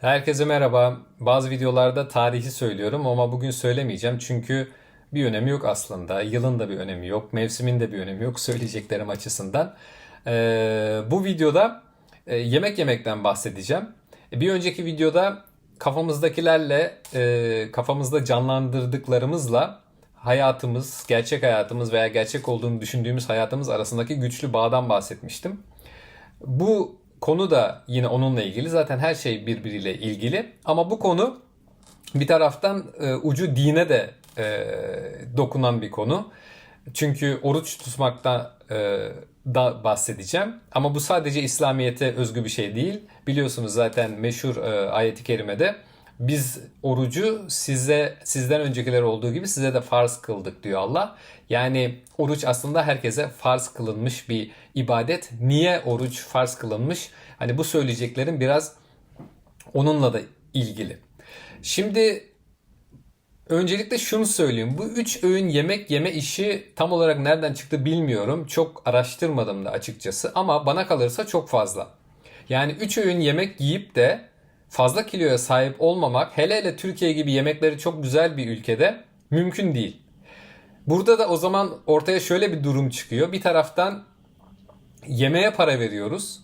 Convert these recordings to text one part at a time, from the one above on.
Herkese merhaba. Bazı videolarda tarihi söylüyorum ama bugün söylemeyeceğim çünkü bir önemi yok aslında. Yılın da bir önemi yok, mevsimin de bir önemi yok söyleyeceklerim açısından. Ee, bu videoda e, yemek yemekten bahsedeceğim. Bir önceki videoda kafamızdakilerle, e, kafamızda canlandırdıklarımızla hayatımız, gerçek hayatımız veya gerçek olduğunu düşündüğümüz hayatımız arasındaki güçlü bağdan bahsetmiştim. Bu konu da yine onunla ilgili. Zaten her şey birbiriyle ilgili. Ama bu konu bir taraftan e, ucu dine de e, dokunan bir konu. Çünkü oruç tutmaktan e, da bahsedeceğim. Ama bu sadece İslamiyet'e özgü bir şey değil. Biliyorsunuz zaten meşhur e, ayeti kerimede biz orucu size sizden öncekiler olduğu gibi size de farz kıldık diyor Allah. Yani oruç aslında herkese farz kılınmış bir ibadet. Niye oruç farz kılınmış? Hani bu söyleyeceklerim biraz onunla da ilgili. Şimdi öncelikle şunu söyleyeyim. Bu üç öğün yemek yeme işi tam olarak nereden çıktı bilmiyorum. Çok araştırmadım da açıkçası ama bana kalırsa çok fazla. Yani üç öğün yemek yiyip de fazla kiloya sahip olmamak hele hele Türkiye gibi yemekleri çok güzel bir ülkede mümkün değil. Burada da o zaman ortaya şöyle bir durum çıkıyor. Bir taraftan yemeğe para veriyoruz.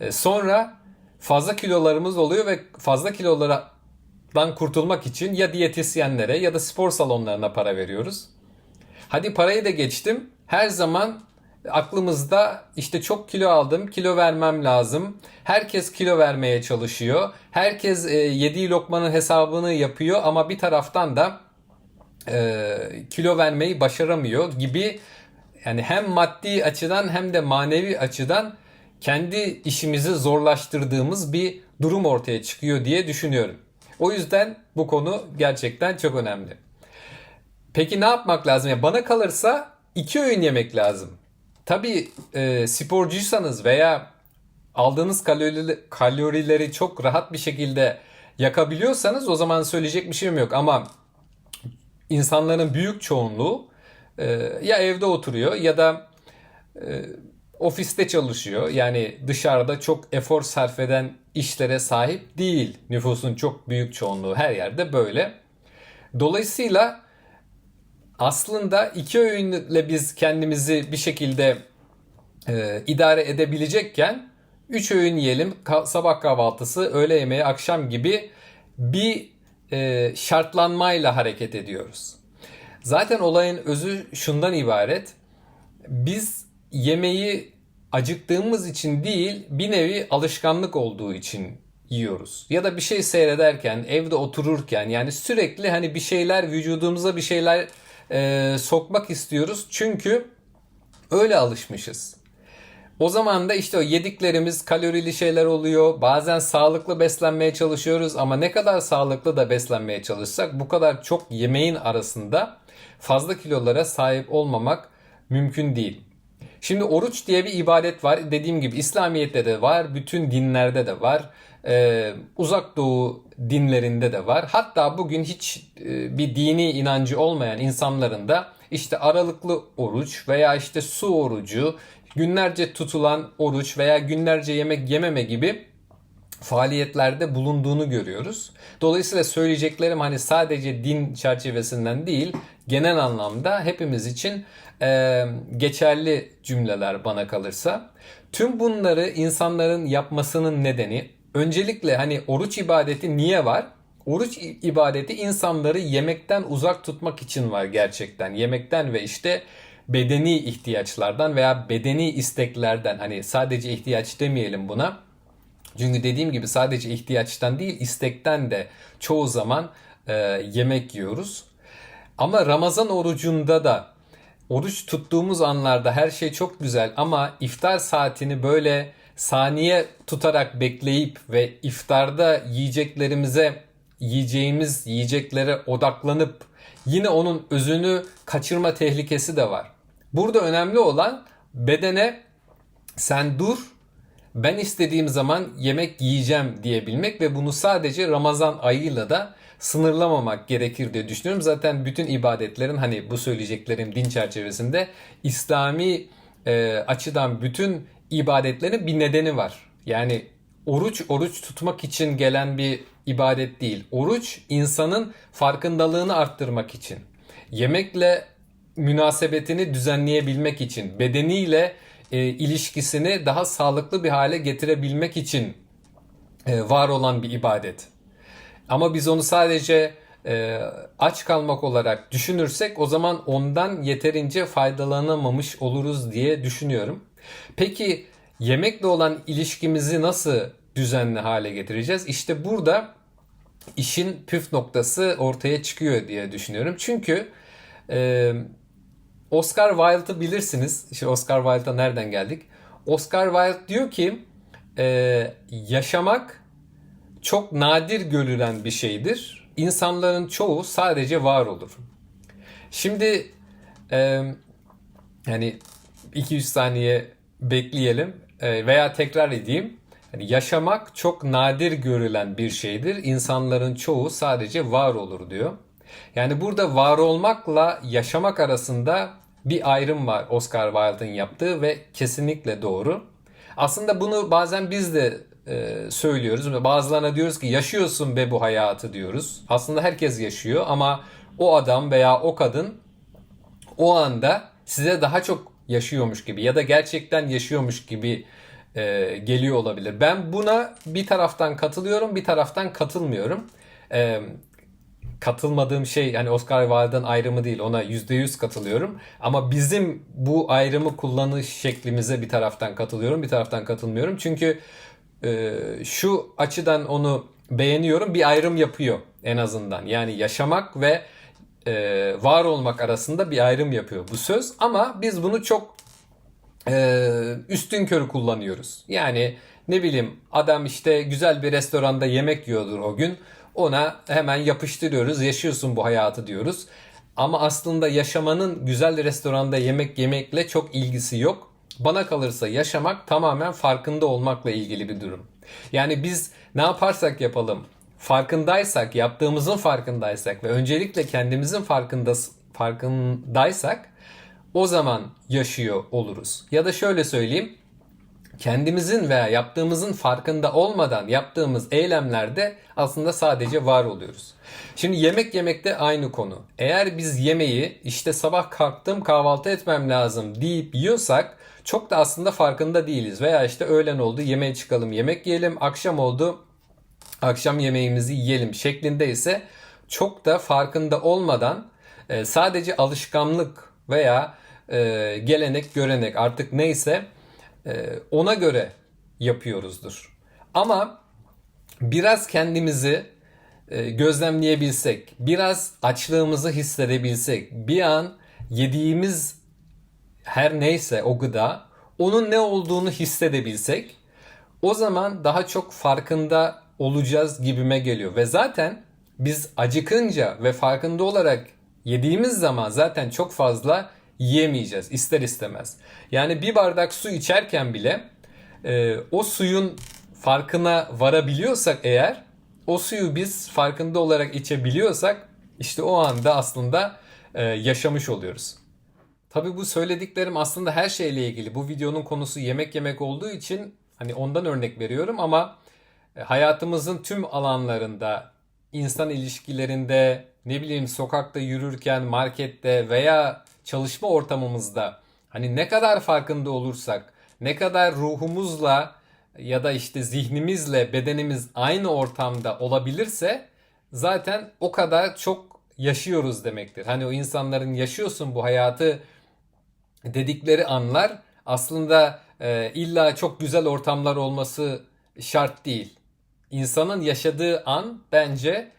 E, Sonra fazla kilolarımız oluyor ve fazla kilolardan kurtulmak için ya diyetisyenlere ya da spor salonlarına para veriyoruz. Hadi parayı da geçtim. Her zaman aklımızda işte çok kilo aldım, kilo vermem lazım. Herkes kilo vermeye çalışıyor. Herkes e, yediği lokmanın hesabını yapıyor ama bir taraftan da e, kilo vermeyi başaramıyor gibi yani hem maddi açıdan hem de manevi açıdan kendi işimizi zorlaştırdığımız bir durum ortaya çıkıyor diye düşünüyorum. O yüzden bu konu gerçekten çok önemli. Peki ne yapmak lazım? Yani bana kalırsa iki öğün yemek lazım. Tabii e, sporcuysanız veya aldığınız kalori, kalorileri çok rahat bir şekilde yakabiliyorsanız o zaman söyleyecek bir şeyim yok. Ama insanların büyük çoğunluğu e, ya evde oturuyor ya da e, ofiste çalışıyor. Yani dışarıda çok efor sarf eden işlere sahip değil. Nüfusun çok büyük çoğunluğu her yerde böyle. Dolayısıyla aslında iki öğünle biz kendimizi bir şekilde e, idare edebilecekken üç öğün yiyelim ka- sabah kahvaltısı, öğle yemeği, akşam gibi bir e, şartlanmayla hareket ediyoruz. Zaten olayın özü şundan ibaret. Biz yemeği acıktığımız için değil bir nevi alışkanlık olduğu için yiyoruz. Ya da bir şey seyrederken, evde otururken yani sürekli hani bir şeyler vücudumuza bir şeyler e, sokmak istiyoruz. Çünkü öyle alışmışız. O zaman da işte o yediklerimiz kalorili şeyler oluyor. Bazen sağlıklı beslenmeye çalışıyoruz ama ne kadar sağlıklı da beslenmeye çalışsak bu kadar çok yemeğin arasında fazla kilolara sahip olmamak mümkün değil. Şimdi oruç diye bir ibadet var. Dediğim gibi İslamiyet'te de var, bütün dinlerde de var. Ee, uzak doğu dinlerinde de var. Hatta bugün hiç e, bir dini inancı olmayan insanların da işte aralıklı oruç veya işte su orucu, günlerce tutulan oruç veya günlerce yemek yememe gibi faaliyetlerde bulunduğunu görüyoruz. Dolayısıyla söyleyeceklerim hani sadece din çerçevesinden değil, genel anlamda hepimiz için e, geçerli cümleler bana kalırsa. Tüm bunları insanların yapmasının nedeni öncelikle hani oruç ibadeti niye var? Oruç ibadeti insanları yemekten uzak tutmak için var gerçekten. Yemekten ve işte bedeni ihtiyaçlardan veya bedeni isteklerden hani sadece ihtiyaç demeyelim buna. Çünkü dediğim gibi sadece ihtiyaçtan değil istekten de çoğu zaman e, yemek yiyoruz. Ama Ramazan orucunda da oruç tuttuğumuz anlarda her şey çok güzel ama iftar saatini böyle saniye tutarak bekleyip ve iftarda yiyeceklerimize yiyeceğimiz yiyeceklere odaklanıp yine onun özünü kaçırma tehlikesi de var. Burada önemli olan bedene sen dur ben istediğim zaman yemek yiyeceğim diyebilmek ve bunu sadece Ramazan ayıyla da sınırlamamak gerekir diye düşünüyorum. Zaten bütün ibadetlerin hani bu söyleyeceklerim din çerçevesinde İslami e, açıdan bütün ibadetlerin bir nedeni var. Yani oruç oruç tutmak için gelen bir ibadet değil. Oruç insanın farkındalığını arttırmak için. Yemekle münasebetini düzenleyebilmek için, bedeniyle e, ilişkisini daha sağlıklı bir hale getirebilmek için e, var olan bir ibadet. Ama biz onu sadece e, aç kalmak olarak düşünürsek o zaman ondan yeterince faydalanamamış oluruz diye düşünüyorum. Peki yemekle olan ilişkimizi nasıl düzenli hale getireceğiz? İşte burada işin püf noktası ortaya çıkıyor diye düşünüyorum. Çünkü e, Oscar Wilde'ı bilirsiniz. İşte Oscar Wilde'a nereden geldik? Oscar Wilde diyor ki e, yaşamak çok nadir görülen bir şeydir. İnsanların çoğu sadece var olur. Şimdi e, yani 2-3 saniye bekleyelim e, veya tekrar edeyim. Yani yaşamak çok nadir görülen bir şeydir. İnsanların çoğu sadece var olur diyor. Yani burada var olmakla yaşamak arasında bir ayrım var Oscar Wilde'ın yaptığı ve kesinlikle doğru. Aslında bunu bazen biz de e, söylüyoruz. Bazılarına diyoruz ki yaşıyorsun be bu hayatı diyoruz. Aslında herkes yaşıyor ama o adam veya o kadın o anda size daha çok yaşıyormuş gibi ya da gerçekten yaşıyormuş gibi e, geliyor olabilir. Ben buna bir taraftan katılıyorum, bir taraftan katılmıyorum. E, katılmadığım şey hani Oscar Wilde'ın ayrımı değil ona %100 katılıyorum. Ama bizim bu ayrımı kullanış şeklimize bir taraftan katılıyorum bir taraftan katılmıyorum. Çünkü e, şu açıdan onu beğeniyorum bir ayrım yapıyor en azından. Yani yaşamak ve e, var olmak arasında bir ayrım yapıyor bu söz. Ama biz bunu çok e, üstün körü kullanıyoruz. Yani ne bileyim adam işte güzel bir restoranda yemek yiyordur o gün. Ona hemen yapıştırıyoruz. Yaşıyorsun bu hayatı diyoruz. Ama aslında yaşamanın güzel restoranda yemek yemekle çok ilgisi yok. Bana kalırsa yaşamak tamamen farkında olmakla ilgili bir durum. Yani biz ne yaparsak yapalım farkındaysak, yaptığımızın farkındaysak ve öncelikle kendimizin farkında farkındaysak o zaman yaşıyor oluruz. Ya da şöyle söyleyeyim. Kendimizin veya yaptığımızın farkında olmadan yaptığımız eylemlerde aslında sadece var oluyoruz. Şimdi yemek yemekte aynı konu. Eğer biz yemeği işte sabah kalktım kahvaltı etmem lazım deyip yiyorsak çok da aslında farkında değiliz. Veya işte öğlen oldu yemeğe çıkalım yemek yiyelim, akşam oldu akşam yemeğimizi yiyelim şeklinde ise çok da farkında olmadan e, sadece alışkanlık veya e, gelenek görenek artık neyse e, ona göre yapıyoruzdur. Ama biraz kendimizi gözlemleyebilsek, biraz açlığımızı hissedebilsek, bir an yediğimiz her neyse o gıda onun ne olduğunu hissedebilsek o zaman daha çok farkında olacağız gibime geliyor. Ve zaten biz acıkınca ve farkında olarak yediğimiz zaman zaten çok fazla yiyemeyeceğiz ister istemez. Yani bir bardak su içerken bile e, o suyun farkına varabiliyorsak eğer o suyu biz farkında olarak içebiliyorsak işte o anda aslında e, yaşamış oluyoruz. Tabii bu söylediklerim aslında her şeyle ilgili. Bu videonun konusu yemek yemek olduğu için hani ondan örnek veriyorum ama hayatımızın tüm alanlarında, insan ilişkilerinde, ne bileyim sokakta yürürken, markette veya çalışma ortamımızda hani ne kadar farkında olursak, ne kadar ruhumuzla ya da işte zihnimizle bedenimiz aynı ortamda olabilirse zaten o kadar çok yaşıyoruz demektir. Hani o insanların yaşıyorsun bu hayatı dedikleri anlar aslında e, illa çok güzel ortamlar olması şart değil insanın yaşadığı an bence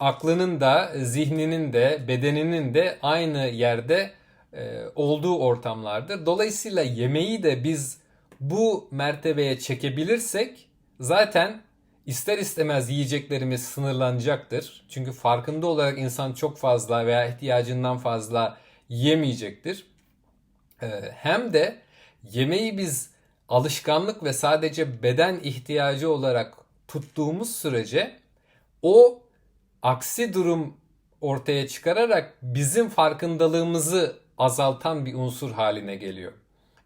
aklının da, zihninin de, bedeninin de aynı yerde e, olduğu ortamlardır. Dolayısıyla yemeği de biz bu mertebeye çekebilirsek zaten ister istemez yiyeceklerimiz sınırlanacaktır. Çünkü farkında olarak insan çok fazla veya ihtiyacından fazla yemeyecektir. E, hem de yemeği biz alışkanlık ve sadece beden ihtiyacı olarak tuttuğumuz sürece o aksi durum ortaya çıkararak bizim farkındalığımızı azaltan bir unsur haline geliyor.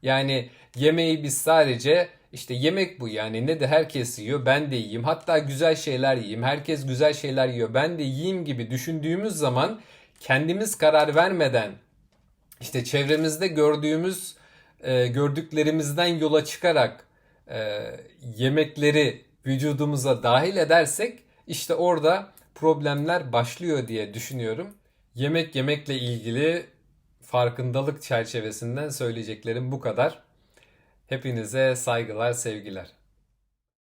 Yani yemeği biz sadece İşte yemek bu yani ne de herkes yiyor ben de yiyeyim hatta güzel şeyler yiyeyim herkes güzel şeyler yiyor ben de yiyeyim gibi düşündüğümüz zaman kendimiz karar vermeden işte çevremizde gördüğümüz e, gördüklerimizden yola çıkarak e, yemekleri vücudumuza dahil edersek işte orada problemler başlıyor diye düşünüyorum. Yemek yemekle ilgili farkındalık çerçevesinden söyleyeceklerim bu kadar. Hepinize saygılar, sevgiler.